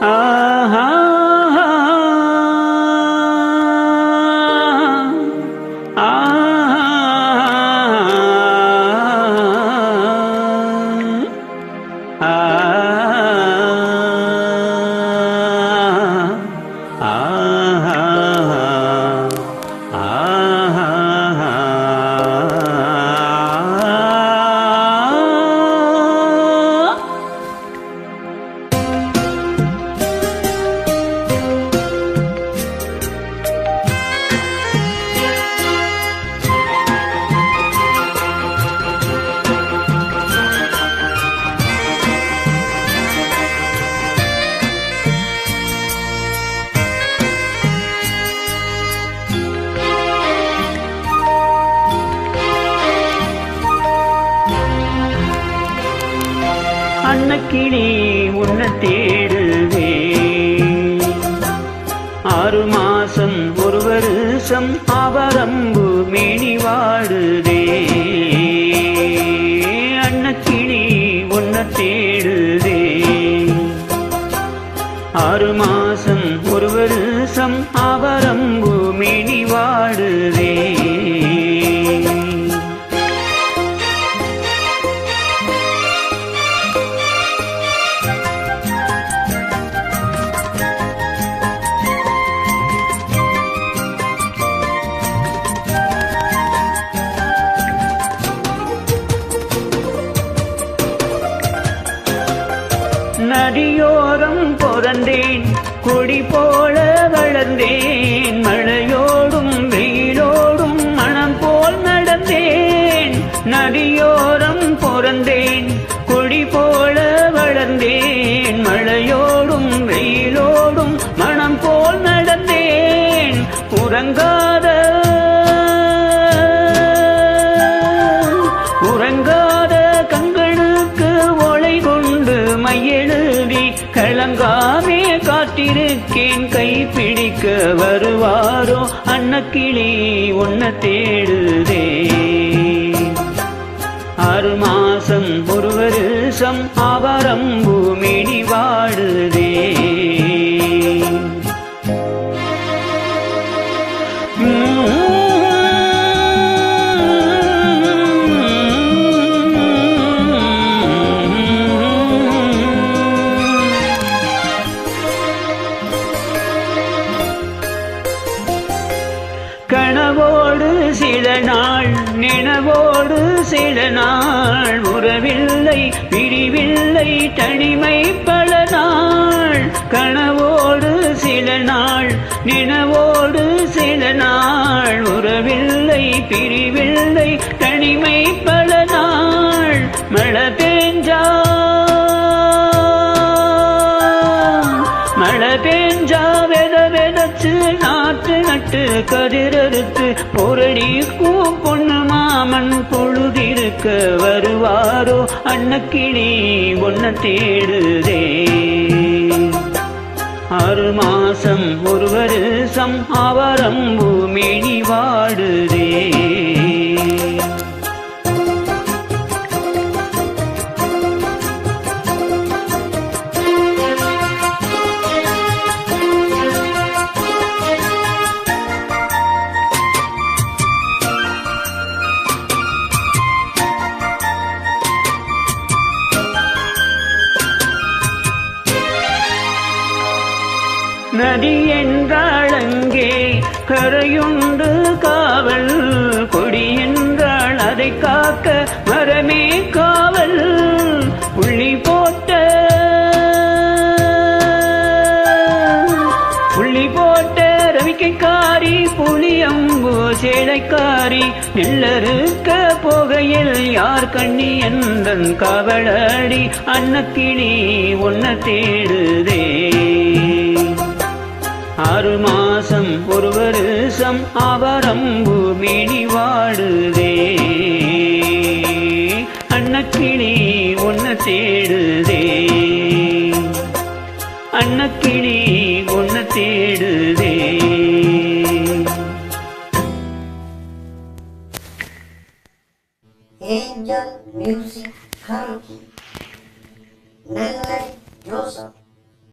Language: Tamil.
uh-huh. அன்னக்கிளி உன்ன தேடுவே ஆறு மாசம் ஒரு வருஷம் அவரம்பு மேனி வாடுதே நதியோரம் பிறந்தேன். கொடி போல வளர்ந்தேன். மழையோடும் வெயிலோடும் மனம் போல் நடந்தேன். நதியோரம் பிறந்தேன். கொடி போல வளர்ந்தேன். மழையோடும் வெயிலோடும் மனம் போல் நடந்தேன். உறங்காத உறங்காத கண்களுக்கு எழுதி களங்காமே காத்திருக்கேன். கை பிடிக்க வருவாரோ? அன்னக்கிளி உன்ன தேடுதே. ஆறு மாசம் ஒரு வருஷம் ஆவாரம் பூமிடி உறவோடு சில நாள் நினவோடு சில நாள். உறவில்லை பிரிவில்லை தனிமை பல நாள். கனவோடு சில நாள் நினவோடு சில நாள். உறவில்லை பிரிவில்லை தனிமை பல நாள். மழை மழை பெஞ்சா வெத வெதச்சு நாட்டு நட்டு கதிரறுத்து பொரடிக்கும் பொண்ணு மாமன் பொழுதிருக்க வருவாரோ? அன்னக்கிளி ஒன்ன தேடுதே. ஆறு மாசம் ஒரு வருஷம் அவரம் பூமி கரையுண்டு காவல் கொடி என்றாள் அதை காக்க மரமே காவல். புள்ளி போட்ட புள்ளி போட்ட ரவிக்கைக்காரி புளியம்பு சேலைக்காரி நெல்லருக்க போகையில் யார் கண்ணி என்றன் கவளடி அன்னக்கிளி ஒன்ன தேடுதே. ஆறு மாசம் ஒரு வருஷம் அவரம்பு மினி வாடுதே. அன்னக்கிளி ஒன்ன தேடுதே. அன்னக்கிளி ஒன்ன தேடுதே. Angel Music House. Nelle Joseph